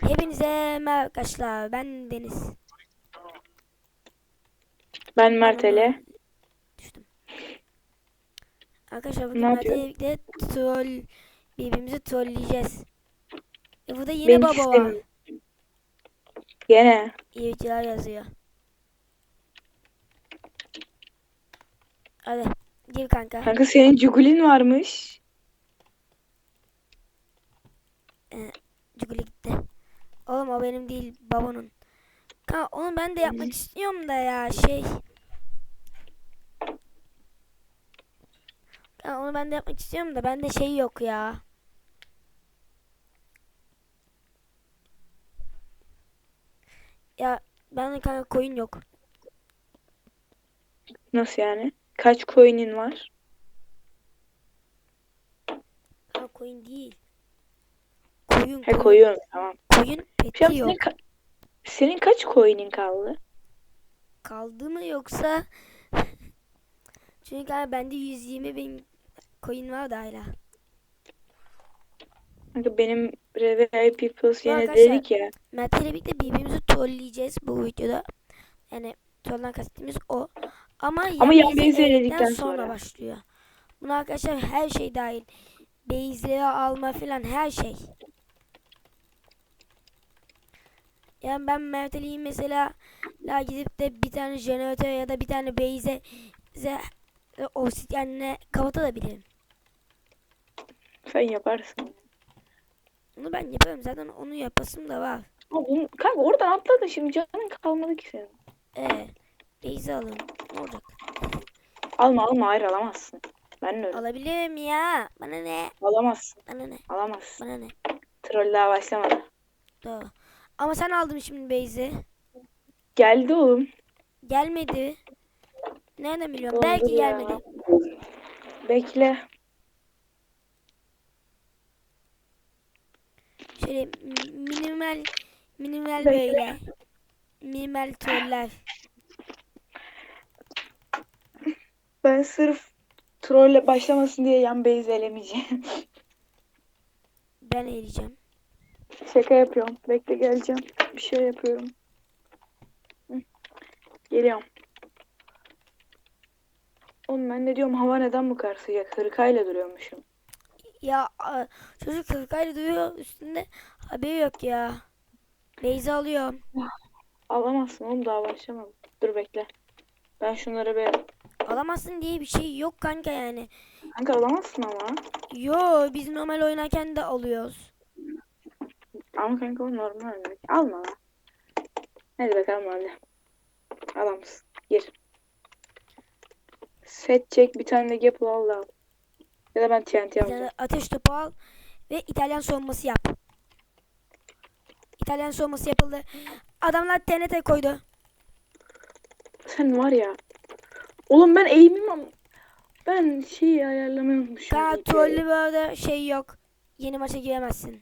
Hepinize merhaba arkadaşlar. Ben Deniz. Ben Mert'ele. Düştüm. Arkadaşlar bugün Mert'le birlikte troll birbirimizi trolleyeceğiz. E burada yine Ben baba var. istemiyorum. Gene. İyi videolar yazıyor. Hadi gir kanka. Kanka senin Jugulin varmış. Cuguli gitti. Oğlum o benim değil babanın. Kanka onu ben de yapmak istiyorum da ya şey. Kanka onu ben de yapmak istiyorum da bende şey yok ya. Ya bende kanka koyun yok. Nasıl yani? Kaç coin'in var? Kanka koyun değil. Koyun He koyun. tamam. Koyun peti yok. senin, ka- senin kaç coin'in kaldı? Kaldı mı yoksa? Çünkü kanka bende 120 bin koyun var da hala. Benim RVIP Plus yine dedik ya. Mert ile birlikte birbirimizi trolleyeceğiz bu videoda. Yani trollden kastettiğimiz o. Ama, Ama yan eledikten eledikten sonra. sonra. başlıyor. Buna arkadaşlar her şey dahil. Base'leri alma falan her şey. Yani ben Mert Ali'yi mesela la gidip de bir tane jeneratör ya da bir tane base'e bize obsidyenle kapatabilirim. Sen yaparsın. Onu ben yaparım zaten onu yapasım da var. Bunu, kanka oradan atladın şimdi canın kalmadı ki senin. Ee, base alın. Ne olacak? Alma alma hayır alamazsın. Ben öyle. Alabilirim ya. Bana ne? Alamazsın. Bana ne? Alamazsın. Bana ne? Troll daha başlamadı. Doğru. Ama sen aldın şimdi Beyzi. Geldi oğlum. Gelmedi. Nereden biliyorum? Doldur Belki ya. gelmedi. Bekle. Şöyle minimal minimal Bekle. böyle. Minimal troller. Ben sırf trolle başlamasın diye yan base elemeyeceğim. Ben eriyeceğim. Şaka yapıyorum. Bekle geleceğim. Bir şey yapıyorum. Geliyorum. Oğlum ben de diyorum hava neden bu kadar sıcak? Hırkayla duruyormuşum. Ya çocuk hırkayla duyuyor üstünde haberi yok ya. Beyzi alıyorum. Alamazsın oğlum daha başlamadım. Dur bekle. Ben şunları bir... Alamazsın diye bir şey yok kanka yani. Kanka alamazsın ama. Yo biz normal oynarken de alıyoruz. Ama kanka o normal. Alma lan. Hadi bakalım hadi. Alamazsın. Gir. Set çek bir tane de Gapple al al. Ya da ben TNT alacağım. tane ateş topu al ve İtalyan soğuması yap. İtalyan soğuması yapıldı. Adamlar TNT koydu. Sen var ya. Oğlum ben eğimim ben şeyi ayarlamayı unutmuşum. DPI'yi. trollü böyle şey yok. Yeni maça giremezsin.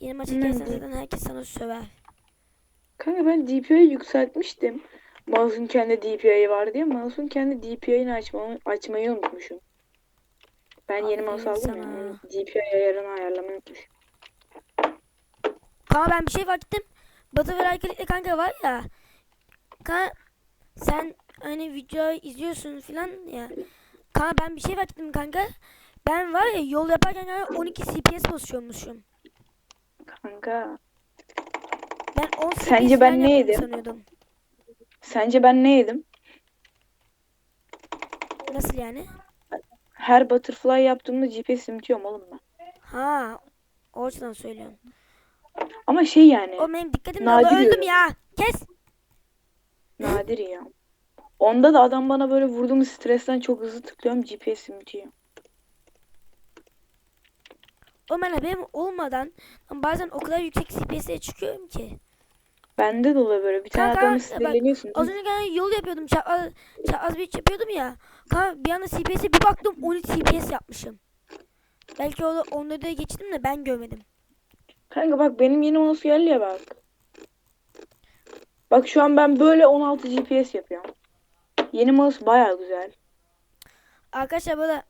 Yeni maça D- zaten herkes sana söver. Kanka ben DPI'yi yükseltmiştim. Mouse'un kendi DPI'yi var diye. Mouse'un kendi DPI'ni açmayı, açmayı unutmuşum. Ben yeni mouse aldım ya. onun DPI ayarını ayarlamayı unutmuşum. Kanka ben bir şey fark ettim. Batı ve Raykalit'le kanka var ya. Kanka sen hani video izliyorsun filan ya. Kanka ben bir şey fark ettim kanka. Ben var ya yol yaparken kanka 12 CPS basıyormuşum. Kanka Ben 10 CPS Sence ben ne yedim? sanıyordum. sence ben ne yedim? Nasıl yani? Her butterfly yaptığımda GPS simitiyorum oğlum ben. Ha, o açıdan söylüyorum. Ama şey yani O benim dikkatim dağıldı. Öldüm ya. Kes. nadir ya. Onda da adam bana böyle vurdu mu stresten çok hızlı tıklıyorum GPS simitiyor. O ben haberim olmadan bazen o kadar yüksek CPS'e çıkıyorum ki. Bende de oluyor böyle bir tane adamı sinirleniyorsun. Az önce kanka yol yapıyordum. Çapraz, çapraz bir yapıyordum ya. Kanka bir anda CPS'e bir baktım 13 CPS yapmışım. Belki o onları da geçtim de ben görmedim. Kanka bak benim yeni geldi ya bak. Bak şu an ben böyle 16 GPS yapıyorum. Yeni mouse baya güzel. Arkadaşlar böyle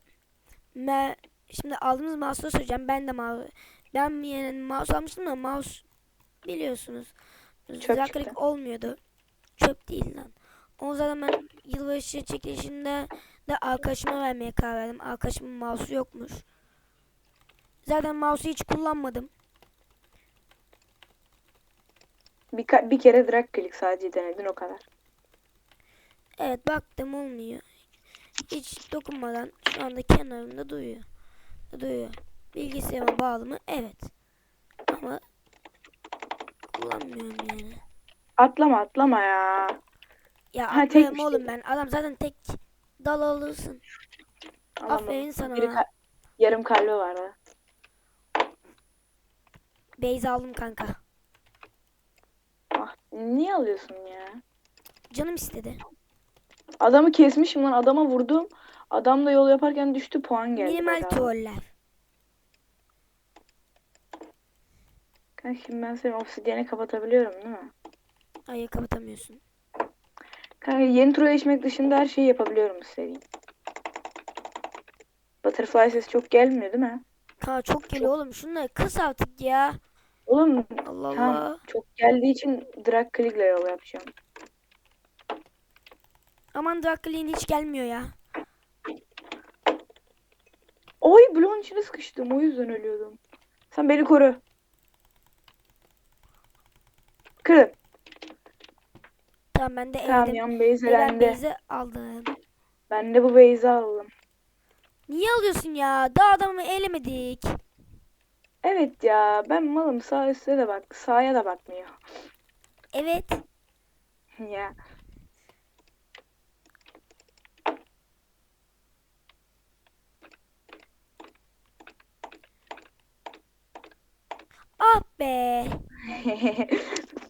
me, şimdi aldığımız mouse'u söyleyeceğim. Ben de mouse ben yani mouse almıştım da mouse biliyorsunuz. Çöp olmuyordu. Çöp değil lan. O zaman ben yılbaşı çekilişinde de arkadaşıma vermeye karar verdim. Arkadaşımın mouse'u yokmuş. Zaten mouse'u hiç kullanmadım. Bir, bir kere drag click sadece denedin o kadar. Evet baktım olmuyor. Hiç dokunmadan şu anda kenarında duyuyor. Duyuyor. Bilgisayarıma bağlı mı? Evet. Ama kullanmıyorum yani. Atlama atlama ya. Ya Ha, tekmiş oğlum değil. ben. Adam zaten tek dal alırsın. Alamadım. Aferin sana. Biri ka- yarım kalbi vardı. Beyza aldım kanka. Ah, niye alıyorsun ya? Canım istedi. Adamı kesmişim lan adama vurdum. Adam da yol yaparken düştü puan geldi. Minimal troller. Kanka şimdi ben senin obsidiyeni kapatabiliyorum değil mi? Hayır kapatamıyorsun. Kanka yeni troll içmek dışında her şeyi yapabiliyorum istediğim. Butterfly sesi çok gelmiyor değil mi? Kanka çok geliyor oğlum. Şunları kıs artık ya. Oğlum Allah Allah. çok geldiği için drag click'le yol yapacağım. Aman Drakli'nin hiç gelmiyor ya. Oy bloğun içine sıkıştım o yüzden ölüyordum. Sen beni koru. Kırın. Tamam ben de Tamam evden. yan base Ben elendi. Beyza aldım. Ben de bu base'i aldım. Niye alıyorsun ya? Daha adamı elemedik. Evet ya ben malım sağ üstte de bak sağa da bakmıyor. Evet. ya. Ah be.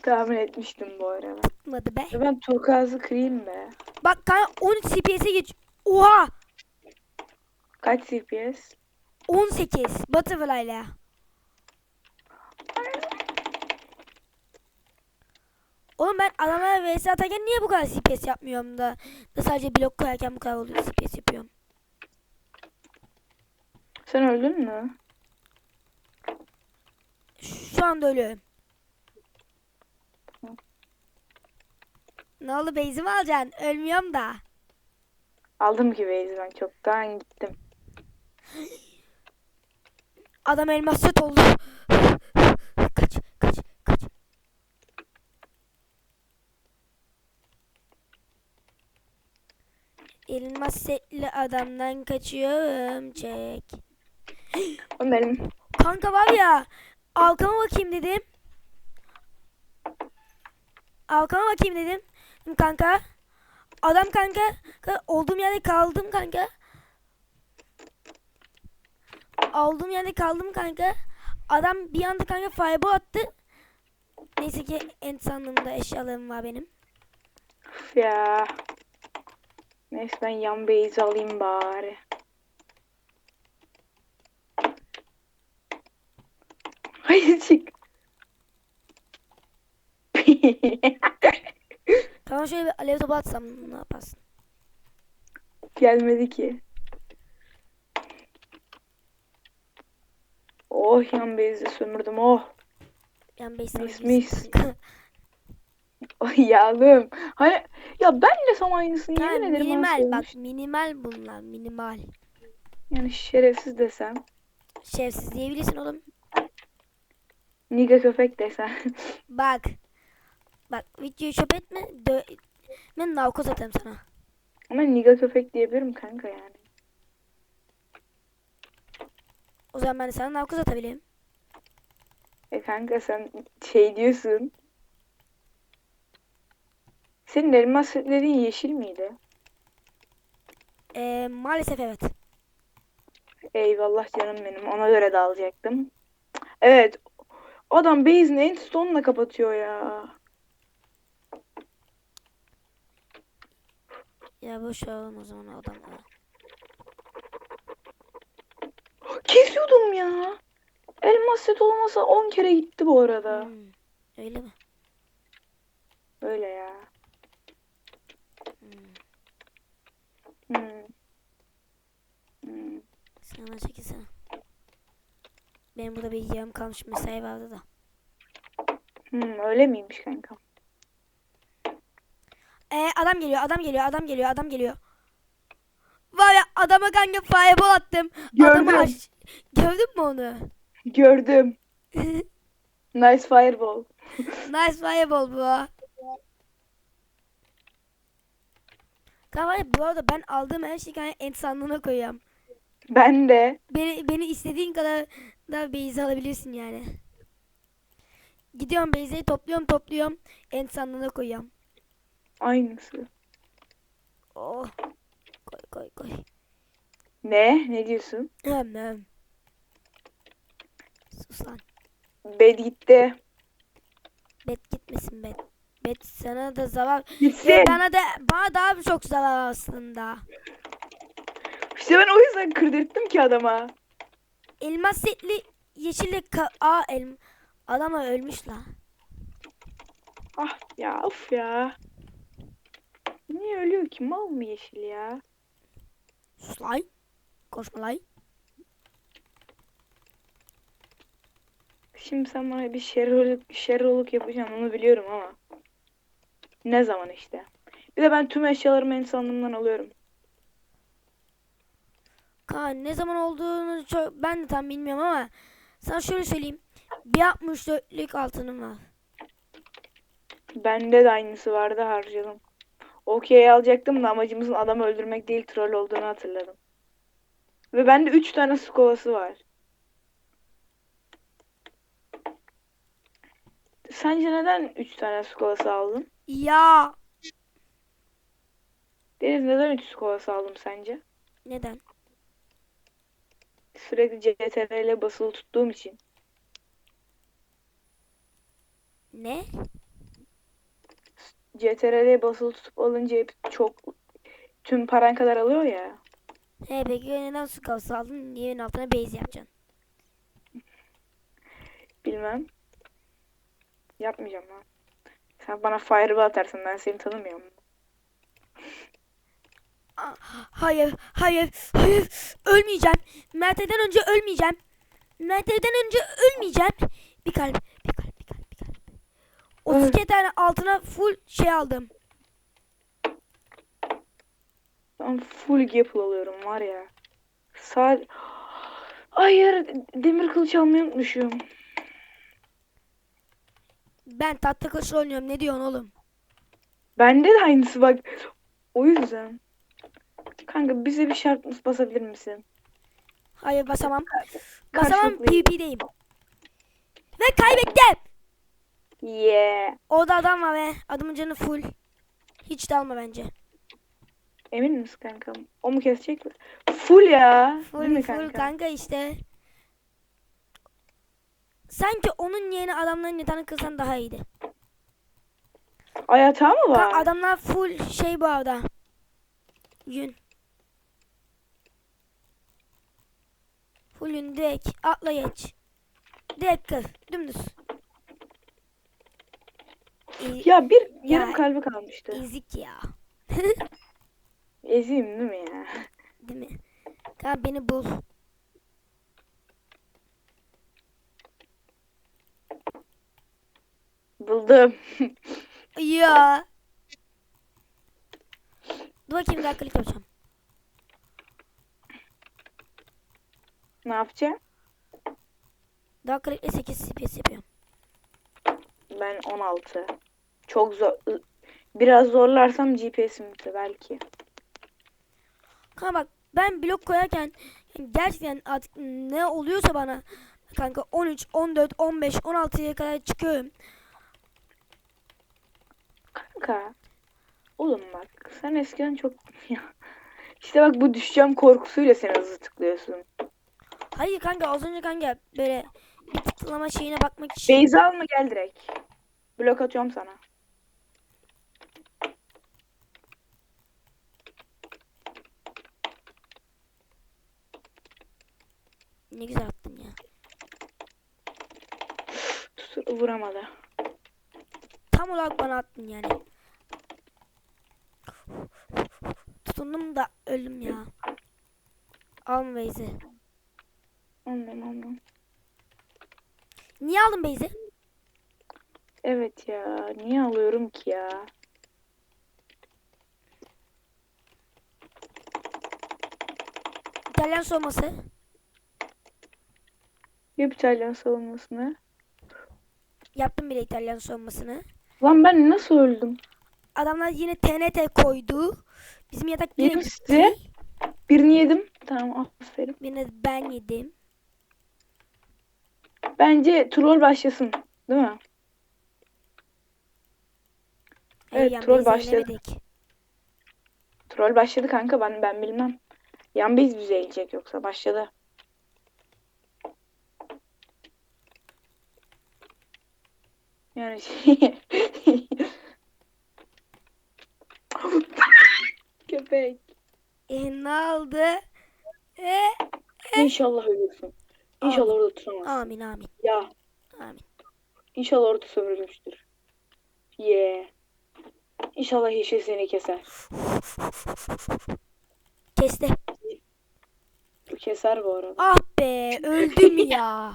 Tahmin etmiştim bu arada. Tutmadı be. Ben turkuazı kırayım be. Bak kanka 13 CPS'e geç. Oha. Kaç CPS? 18. Butterfly'la. Oğlum ben adamlara vs atarken niye bu kadar CPS yapmıyorum da, da sadece blok koyarken bu kadar oluyor CPS yapıyorum. Sen öldün mü? Şu anda ölüyorum. Ne oldu base'i mi alacaksın? Ölmüyorum da. Aldım ki base'i ben çoktan gittim. Adam elmas set oldu. kaç kaç kaç. Elmas setli adamdan kaçıyorum çek. O benim. Kanka var ya arkama bakayım dedim. Arkama bakayım dedim. Kanka. Adam kanka, olduğum yerde kaldım kanka. Olduğum yerde kaldım kanka. Adam bir anda kanka fireball attı. Neyse ki en sandığımda eşyalarım var benim. Ya. Neyse ben yan base'i alayım bari. Hayır çık. Tamam şöyle bir alev topu atsam ne yaparsın? Gelmedi ki. Oh yan base'i sömürdüm oh. Beş sana Mis, mis. Ay yağlım. Hani ya ben de sana aynısını Yani yemin ederim minimal bak minimal bunlar minimal. Yani şerefsiz desem. Şerefsiz diyebilirsin oğlum. Niga köpek desem. Bak. Bak videoyu çöp etme. Dö ben narkoz atarım sana. Ama niga köpek diyebilirim kanka yani. O zaman ben sana narkoz atabilirim. E kanka sen şey diyorsun. Senin elmas setlerin yeşil miydi? Ee, maalesef evet. Eyvallah canım benim. Ona göre de alacaktım. Evet. Adam base'ini endstone'la kapatıyor ya. Ya boş oğlum o zaman adamları. Kesiyordum ya. Elmas set olmasa 10 kere gitti bu arada. Hmm, öyle mi? Öyle ya. Hmm. Hmm. Hmm. Sana çekilsene. Benim burada bir yarım kalmış mesai vardı da. Hmm, öyle miymiş kanka? Ee, adam geliyor, adam geliyor, adam geliyor, adam geliyor. Var ya adama kanka fireball attım. Adamı Gördüm. aş- Gördün mü onu? Gördüm. Nice fireball. nice fireball bu. Kanka bu arada ben aldığım her şeyi kanka en sandığına koyuyorum. Ben de. Beni, beni istediğin kadar da base alabilirsin yani. Gidiyorum base'i topluyorum topluyorum. En sandığına koyuyorum. Aynısı. Oh. Koy koy koy. Ne? Ne diyorsun? Hem hem. Sus lan. Bed gitti. Bet gitmesin bet. Bet sana da zarar. Gitsin. Bana da bana daha çok zarar aslında. İşte ben o yüzden kırdırttım ki adama. Elmas setli yeşilli ka Aa elm Adama ölmüş la. Ah ya of ya. Niye ölüyor ki? Mal mı yeşil ya? Sus lan. Koşma lan. Şimdi sen bana bir şeroluk, şeroluk yapacaksın onu biliyorum ama. Ne zaman işte. Bir de ben tüm eşyalarımı en sandığımdan alıyorum. Kaan ne zaman olduğunu çok, ben de tam bilmiyorum ama sana şöyle söyleyeyim. Bir 64'lük altınım var. Bende de aynısı vardı harcadım. Okey alacaktım da amacımızın adamı öldürmek değil troll olduğunu hatırladım. Ve bende 3 tane su kovası var. Sence neden 3 tane su kovası aldın? Ya Deniz neden 3 su kovası aldım sence? neden? Sürekli CTRL ile basılı tuttuğum için. Ne? CTRL'ye basılı tutup alınca hep çok tüm paran kadar alıyor ya. He peki neden su kavası aldın? Yerin altına base yapacaksın. Bilmem. Yapmayacağım lan. Sen bana fireball atarsın ben seni tanımıyorum. Hayır, hayır, hayır. Ölmeyeceğim. Mert'den önce ölmeyeceğim. Mert'den önce ölmeyeceğim. Bir kalp, bir kalp, bir kalp, bir kalp. 32 tane altına full şey aldım. Ben full gapple alıyorum var ya. Sağ... Hayır demir kılıç almayı unutmuşum. Ben tatlı kılıçla oynuyorum. Ne diyorsun oğlum? Bende de aynısı bak. O yüzden. Kanka bize bir şart basabilir misin? Hayır basamam. Basamam. PvP'deyim. Ve kaybettim. Yeah. Orada adam var ve adamın canı full. Hiç de alma bence. Emin misin kankam? O mu kesecek mi? Full ya. Full Değil mi full kanka? kanka işte. Sanki onun yerine adamların yatağını kırsan daha iyiydi. Ay mı var? Ka- adamlar full şey bu arada. Yün. Full yün direkt atla geç. Direkt kır. Dümdüz. Ya bir Ya. yarım kalbi kalmıştı. ezik ya. Ezeyim değil mi ya? Değil mi? Kanka beni bul. Buldum. Ya. Dur bakayım bir dakika yapacağım. Ne yapacağım? Daha klikle 8 CPS yapıyorum. Ben 16. Çok zor. Biraz zorlarsam GPS'im belki. Kanka bak ben blok koyarken gerçekten artık ne oluyorsa bana kanka 13, 14, 15, 16'ya kadar çıkıyorum. Kanka. Oğlum bak sen eskiden çok İşte bak bu düşeceğim korkusuyla sen hızlı tıklıyorsun. Hayır kanka az önce kanka böyle bir tıklama şeyine bakmak için. Beyza alma gel direkt. Blok atıyorum sana. Ne güzel attın ya. Tut vuramadı. Tam olarak bana attın yani. Tutundum da öldüm ya. Alma Beyzi. Anladım anladım. Niye aldın Beyzi? Evet ya. Niye alıyorum ki ya? İtalyan soğuması. Yap İtalyan savunmasını. Yaptım bile İtalyan soğumasını. Lan ben nasıl öldüm? Adamlar yine TNT koydu. Bizim yatak yine Yedim size. Birini yedim. Tamam aferin. Birini ben yedim. Bence troll başlasın. Değil mi? Evet, yan troll başladı. Troll başladı kanka ben ben bilmem. Yan biz bize gelecek yoksa başladı. Yani şey... Köpek. E ne oldu? E, İnşallah ölürsün. İnşallah orada tutamazsın. amin amin. Ya Amin. inşallah orada sömürülmüştür. Ye. İnşallah yeşil seni keser. Kesti. Bu keser bu arada. Ah be öldüm ya.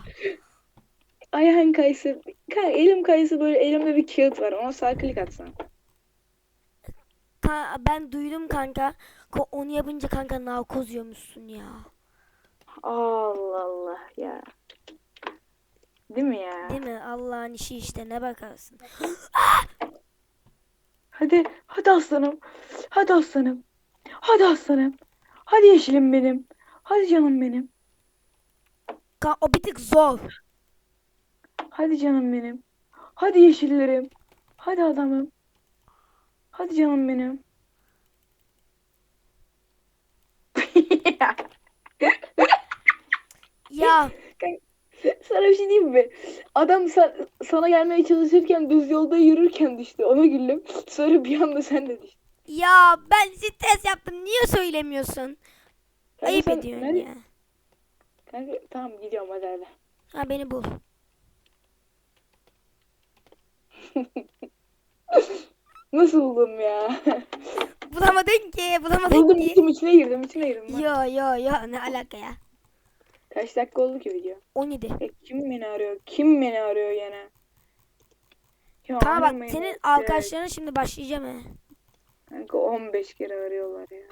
Ayağın kayısı. Kanka elim kayısı böyle elimde bir kağıt var. Ona sağ klik atsan. Ka- ben duydum kanka. Onu yapınca kanka narkoz yiyormuşsun ya. Allah Allah ya. Değil mi ya? Değil mi? Allah'ın işi işte ne bakarsın. Hadi, hadi aslanım. Hadi aslanım. Hadi aslanım. Hadi yeşilim benim. Hadi canım benim. Ka- o bir tık zor. Hadi canım benim. Hadi yeşillerim. Hadi adamım. Hadi canım benim. Ya Sana bir şey diyeyim mi? Adam sa- sana gelmeye çalışırken düz yolda yürürken düştü. Ona güldüm. Sonra bir anda sen de düştün. ya ben stres yaptım. Niye söylemiyorsun? Kanka Ayıp sen ediyorsun nerede- ya. Kanka tamam gidiyorum hadi hadi. Ha beni bul. Nasıl buldum ya? Bulamadın ki. Bulamadın buldum ki. içim içine girdim içine girdim. Yo yo yo ne alaka ya. Kaç dakika oldu ki video? 17. Ya kim beni arıyor? Kim beni arıyor gene? Ya Tamam bak senin artık. arkadaşlarına şimdi başlayacağım he. Kanka 15 kere arıyorlar ya.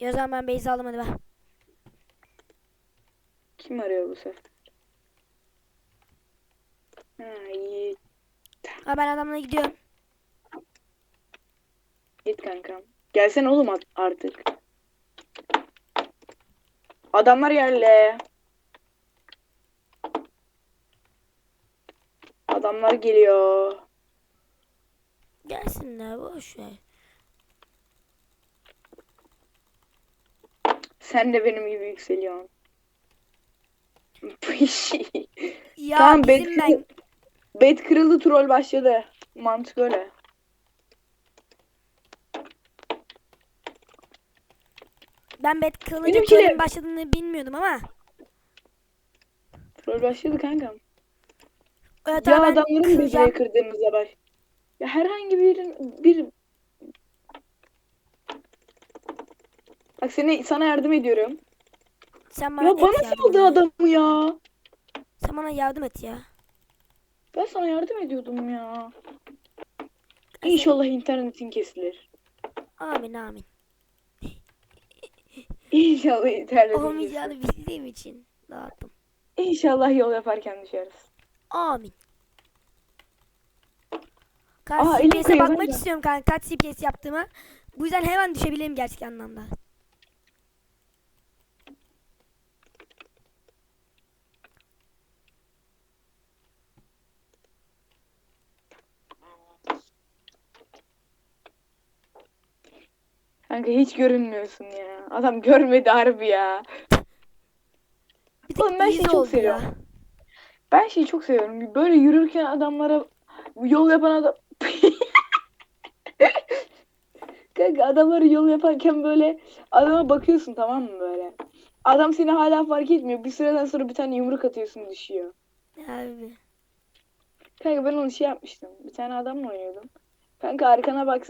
Ya zaman ben Beyza aldım hadi ver. Kim arıyor bu sefer? Ha iyi. Ha ben adamla gidiyorum. Git kankam. Gelsene oğlum artık. Adamlar yerle. Adamlar geliyor. Gelsinler boş ver. Sen de benim gibi yükseliyorsun. Ya tamam bet, ben bet kırıldı troll başladı. Mantık öyle. Ben bet kılınca trollün başladığını bilmiyordum ama. Troll başladı kankam. Evet Ya adamların bezeye kırdığımızda baş. Ya herhangi birin bir Bak seni sana yardım ediyorum. Sen bana Ya bana saldı adamı ya. Sen bana yardım et ya. Ben sana yardım ediyordum ya. İnşallah internetin kesilir. Amin amin. İnşallah kesilir. Olmayacağını bildiğim için dağıttım. İnşallah yol yaparken düşeriz. Amin. Kaç CPS'e bakmak istiyorum kanka kaç CPS yaptığımı. Bu yüzden hemen düşebilirim gerçek anlamda. Kanka hiç görünmüyorsun ya. Adam görmedi harbi ya. Oğlum ben şeyi çok oldu ya. seviyorum. Ben şeyi çok seviyorum. Böyle yürürken adamlara yol yapan adam Kanka adamları yol yaparken böyle adama bakıyorsun tamam mı böyle? Adam seni hala fark etmiyor. Bir süreden sonra bir tane yumruk atıyorsun düşüyor. Harbi. Kanka ben onu şey yapmıştım. Bir tane adamla oynuyordum. Kanka arkana bak.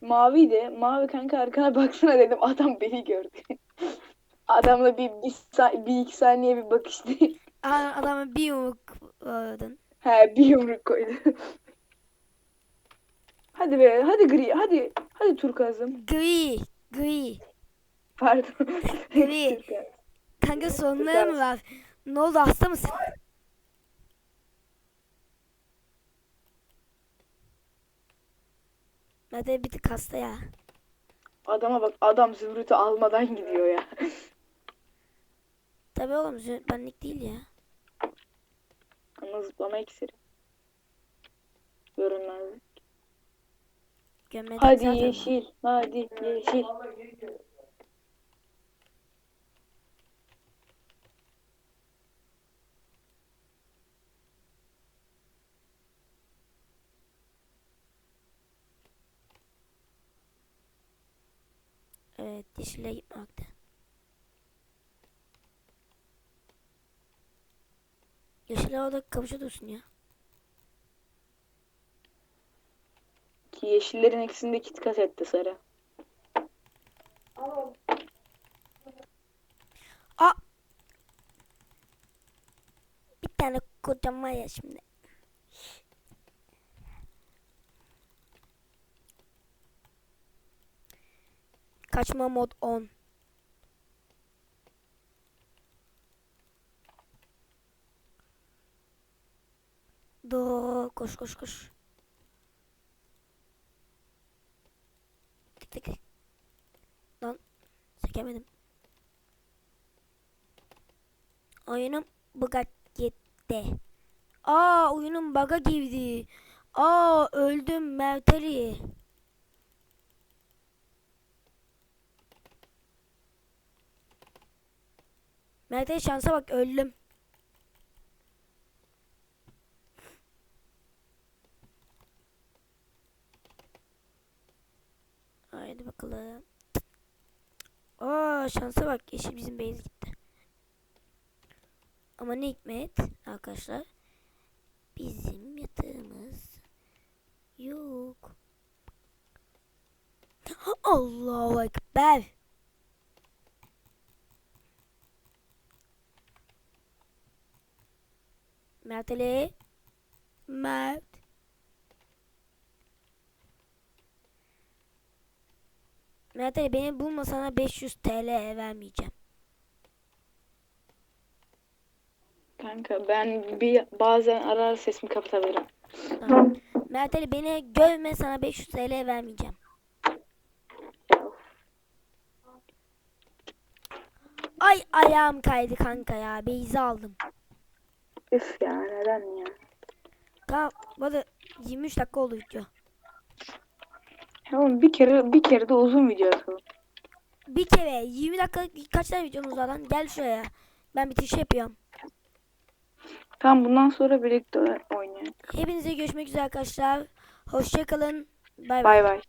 Maviydi. Mavi kanka arkana baksana dedim. Adam beni gördü. Adamla bir, bir, sa- bir iki saniye bir bakıştı. Adama bir yumruk vurdun. He bir yumruk koydu. hadi be hadi gri hadi hadi turkuazım. Gri. Gri. Pardon. Gri. Kanka sorunları mı var? Ne oldu hasta mısın? Mete bir tık hasta ya. Adama bak adam zümrütü almadan gidiyor ya. Tabii oğlum zü- benlik değil ya. Ama zıplama iksiri. Görünmezlik. Gömleği Hadi zaten yeşil. Hadi yeşil. Evet yeşile gitme vakti. Yeşile orada kavuşa dursun ya. Ki yeşillerin ikisinde kit etti sarı. Aa! Bir tane kocam var ya şimdi. Kaçma mod 10. Dur koş koş koş. Tık tık. Lan sekemedim. Oyunum bug'a gitti. Aa oyunum bug'a girdi. Aa öldüm Merteli. Merteli şansa bak öldüm. Haydi bakalım. Aa şansa bak yeşil bizim base gitti. Ama ne hikmet arkadaşlar. Bizim yatağımız yok. Allahu Ekber. Mert Ali. Mert. Mert Ali beni bulma sana 500 TL vermeyeceğim. Kanka ben bir bazen ara ara sesimi kapatabilirim. Tamam. Mert Ali beni görme sana 500 TL vermeyeceğim. Ay ayağım kaydı kanka ya. Beyzi aldım. Üf ya neden ya? Tamam. Bu arada 23 dakika oldu video. Oğlum bir kere bir kere de uzun video atalım. Bir kere 20 dakika kaç tane videomuz var lan? Gel şuraya. Ben bitiriş yapıyorum. Tamam bundan sonra birlikte oynayalım. Hepinize görüşmek üzere arkadaşlar. Hoşçakalın. Bay bay. Bay bay.